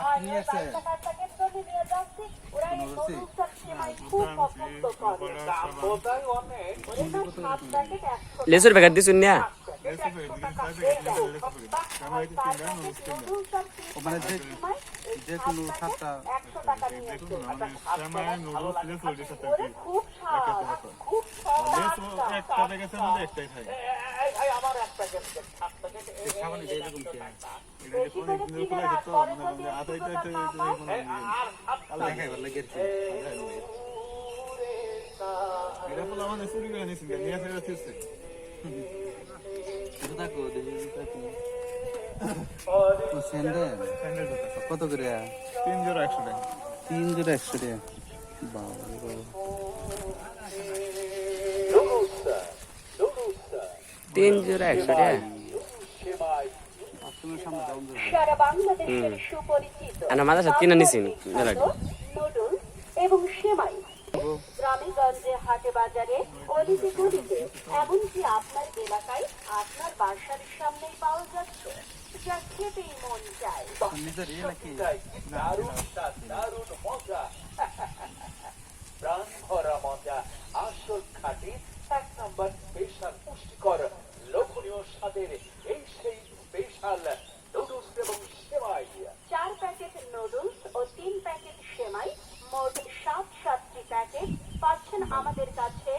আপনি নিয়ে। আসছে লেসুর প্যাকেট দিছুন না মানে যে যে কোনো সাতটা হয়? থাকো কত করে? তিন জোড়া একশো টাকা। তিন জোড়া একশো টাকা। বাবা তিন জোড়া একশো টাকা? সারা বাংলাদেশের সুপরিচিত মাদ্রাসা কিনে নুডলস এবং সেমাই। হাটে বাজারে অলিতে গলিতে এমনকি আপনার এলাকায় আপনার বাসার সামনেই পাওয়া যাচ্ছে। যা খেতেই মন চায়। মজা। ভরা মজা। আসল খাটি এক নম্বর বেশার পুষ্টিকর লক্ষণীয় স্বাদের আমাদের কাছে